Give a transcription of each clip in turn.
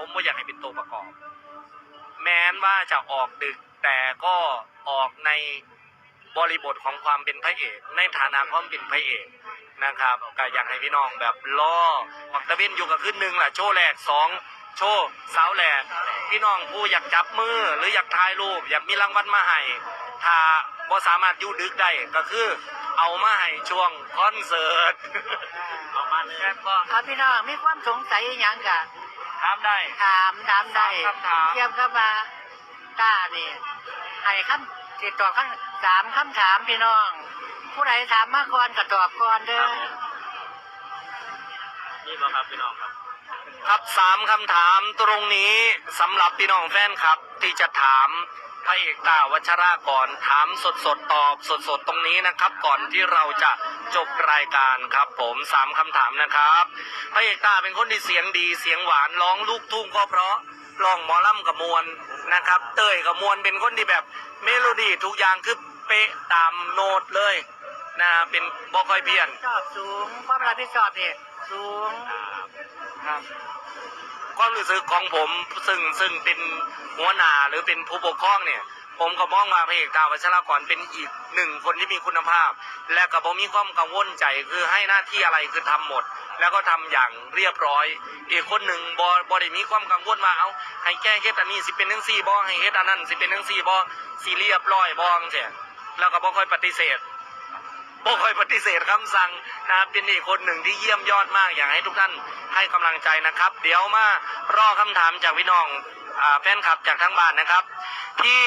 ผมไม่อยากให้เป็นตัวประกอบ แม้นว่าจะออกดึกแต่ก็ออกในบริบทของความเป็นพระเอก ในฐานะความเป็นพระเอกนะครับก็อยากให้พี่น้องแบบล่อปักตะเวนอยู่กับขึ้นหนึ่งแหละโชว์แรกสองโชว์สาวแหลกพี่น้องผู้อยากจับมือหรืออยากถ่ายรูป อยากมีรางวัลมาให้ถ้าบ่สามารถยู่ดึกได้ก็คือเอามาให้ช่วงคอนเสิร์ตเอามาเลยก็เอาพี่น้องมีความสงสัยอหย่างกะ ถามได้ ถามถามได้คำถาม เทียมกับว่ากล้านี่ให้คำติดต่อบคำสามคำถามพี่น้อง ผู้ใดถามมาก่อนก็ตอบก่อนเด้อนี่บ่ครับพี่น้องครับ ครับสามคำถามตรงนี้สำหรับพี่น้องแฟนครับ ที่จะถามพระเอกตาวัชรากรถามสดสดๆตอบสดสดๆตรงนี้นะครับ ก่อนที่เราจะ จบรายการครับ ผมสามคำถามนะครับพระเอกตาเป็นคนที่เสียงดีเสียงหวานร้องลูกทุ่งก็เพราะร้องหมอลำกับมวลนะครับ เต้ยกับมวลเป็นคนที่แบบเมโลดี้ทุกอย่างคือเป๊ะตามโน้ตเลยนะเป็นบอคอยเพี้ยนชอบสูงความรับผิดชอบเนี่ยสูงครับความรู้สึกของผมซึ่งซึ่งเป็นหัวหน้าหรือเป็นผู้ปกครองเนี่ย ผมก็มองว่าพระเอกดาววัชรากรเป็นอีกหนึ่งคนที่มีคุณภาพ และก็บ่มีความกังวลใจคือให้หน้าที่อะไรคือทำหมด แล้วก็ทำอย่างเรียบร้อย อีกคนหนึ่งบอบอได้มีความกังวลว่าเอาให้แก้เฮ็ดอันนี้สิเป็นทั้งสี่บอให้เฮ็ดอันนั้นสิเป็นทั้งสี่บอสิเรียบร้อยบองเสียแล้วก็บ่ค่อยปฏิเสธบ่ค่อยปฏิเสธคำสั่งนะครับเป็นอีกคนหนึ่งที่เยี่ยมยอดมากอยากให้ทุกท่านให้กำลังใจนะครับ เดี๋ยวมารอคำถามจากพี่น้องอแฟนคลับจากทั้งบ้านนะครับ ที่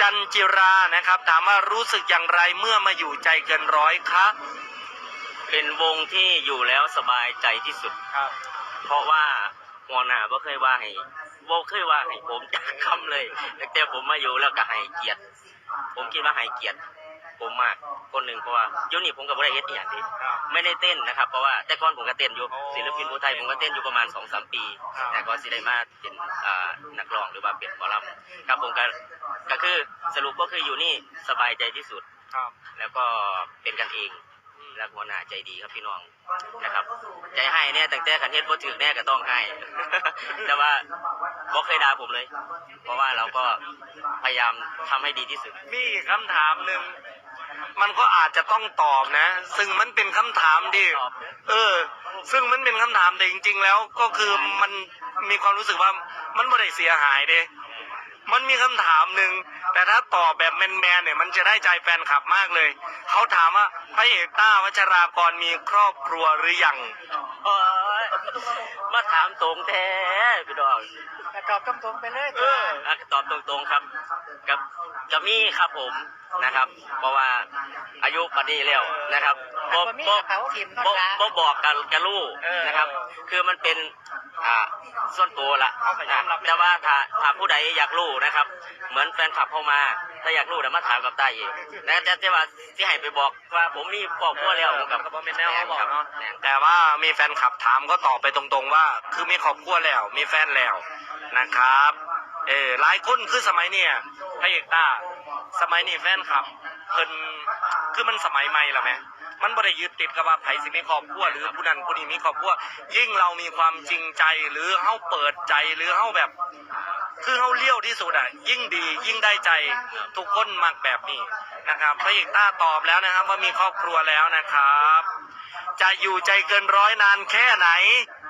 จันจิรานะครับ ถามว่ารู้สึกอย่างไรเมื่อมาอยู่ใจเกินร้อยครับเป็นวงที่อยู่แล้วสบายใจที่สุดครับ เพราะว่าหัวหน้าบ่เคยว่าให้บ่เคยว่าให้ผมจักคำเลยตั้งแต่ผมมาอยู่แล้วก็ให้เกียรติ ผมคิดว่าให้เกียรติ ผมมากคนหนึ่งเพราะว่าอยุนี่ผมก็บ่ได้เฮ็ดอหย่างนี้ครับ ไม่ได้เต้นนะครับ เพราะว่าแต่ก่อนผมก็เต้นอยู่โอ้ศิลปินผู้ไทยผมก็เต้นอยู่ประมาณ2อสปีครับแต่ก็สิได้มาเป็นอ่านักร้องหรือว่าเป็นหมอลำครับผมก็ก็คือสรุปก็คืออยู่นี่สบายใจที่สุด ครับแล้วก็เป็นกันเองและหัวหน้าใจดีครับพี่น้องนะครับ ใจให้เนี่ยตั้งแต่ขันเทศบ่ถือแน่ก็ต้องให้ แต่ว่าบ่เคยด่าผมเลย เพราะว่าเราก็พยายามทำให้ดีที่สุด มีอีกคำถามหนึ่ง มันก็อาจจะต้องตอบนะ ซึ่งมันเป็นคำถามดีเออ ซึ่งมันเป็นคำถามแต่จริง ๆ แล้วก็คือมันมีความรู้สึกว่ามันไม่ได้เสียหายเด้ มันมีคำถามหนึ่งแต่ถ้าตอบแบบแมนๆเนี่ยมันจะได้ใจแฟนคลับมากเลย เขาถามว่าพระเอกต้าวัชรากรมีครอบครัวหรือยังโอ้ยมาถามตรงแท้พี่น้องก็ตอบตรงๆไปเลยเอออะตอบตรงๆครับ กับกับมี่ครับผมนะครับ เพราะว่าอายุปานนี้แล้วนะครับบ่บ่มีบ่เขาทิมบ่เขาละบ่บอกกันกับลูกเออนะครับ คือมันเป็นอ่าส่วนตัวละเอาไปยอมรับแต่ว่าถ้าถ้าผู้ใดอยากรู้นะครับ เหมือนแฟนคลับเข้ามา ถ้าอยากรู้เดี๋ยวมาถามกับตาเองแต่แต่แต่ว่าที่ให้ไปบอกว่าผมมีครอบครัวแล้วผมกับก็บ่เป็นแนวเขาบอกเนาะแต่ว่ามีแฟนคลับถามก็ตอบไปตรงๆว่า คือมีครอบครัวแล้ว มีแฟนแล้วนะครับเออหลายคนคือสมัยเนี่ยพระเอกตาสมัยนี้แฟนคลับเพิ่นคือมันสมัยใหม่แล้วไหมมันบ่ได้ยึดติดกับว่าไผสิมีครอบครัวหรือผู้นั้นผู้นี้มีครอบครัวยิ่งเรามีความจริงใจหรือเฮาเปิดใจหรือเฮาแบบ เฮาเลี้ยวที่สุดอะยิ่งดียิ่งได้ใจทุกคนมักแบบนี้นะครับพระเอกต้าตอบแล้วนะครับว่ามีครอบครัวแล้วนะครับ จะอยู่ใจเกินร้อยนานแค่ไหน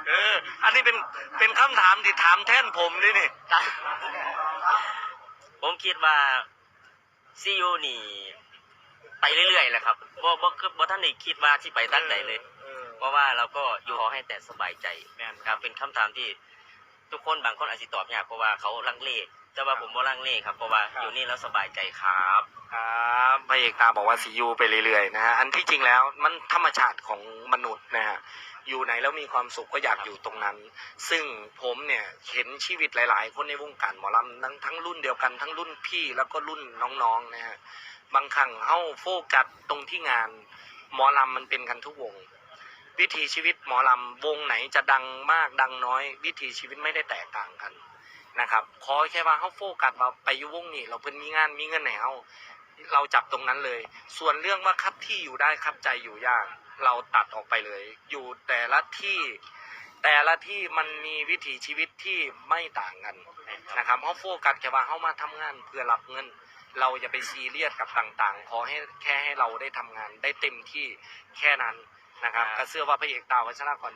เออ อันนี้เป็นเป็นคำถามที่ถามแทนผมด้วยนี่ ผมคิดว่าซีอูนี่ ไปเรื่อยๆแหละครับบ่บ่คือบ่ท่านได้คิดว่าที่ไปตั้งใจเลย เพราะว่าเราก็อยู่ขอให้แต่สบายใจแม่นครับ เป็นคำถามที่ ทุกคนบางคนอาจจะตอบยากเพราะว่าเขาลังเลแต่ว่าผมบ่ลังเลครับเพราะว่าครับ อยู่นี่แล้วสบายใจครับครับพระเอกตาบอกว่าซียูไปเรื่อยๆนะฮะอันที่จริงแล้วมันธรรมชาติของมนุษย์นะฮะอยู่ไหนแล้วมีความสุขก็อยากอยู่ตรงนั้น ซึ่งผมเนี่ยเห็นชีวิตหลาย ๆ คนในวงการหมอลำทั้งทั้งรุ่นเดียวกันทั้งรุ่นพี่แล้วก็รุ่นน้องๆนะฮะบางครั้งเฮ้าโฟกัสตรงที่งาน หมอลำมันเป็นกันทุกวง วิถีชีวิตหมอลำวงไหนจะดังมากดังน้อย วิถีชีวิตไม่ได้แตกต่างกันนะครับขอแค่ว่าเขาโฟกัสว่าไปยุวงนี้เราเพิ่นมีงานมีเงินแล้วเราจับตรงนั้นเลย ส่วนเรื่องว่าครับที่อยู่ได้ครับใจอยู่ยาก เราตัดออกไปเลย อยู่แต่ละที่ แต่ละที่มันมีวิถีชีวิตที่ไม่ต่างกันนะครับเขาโฟกัสแค่ว่าเขามาทำงานเพื่อรับเงิน เราอย่าไปซีเรียสกับต่างๆ ขอให้แค่ให้เราได้ทำงานได้เต็มที่แค่นั้น นะครับก็เชื่อว่าพระเอกตาวัชรากร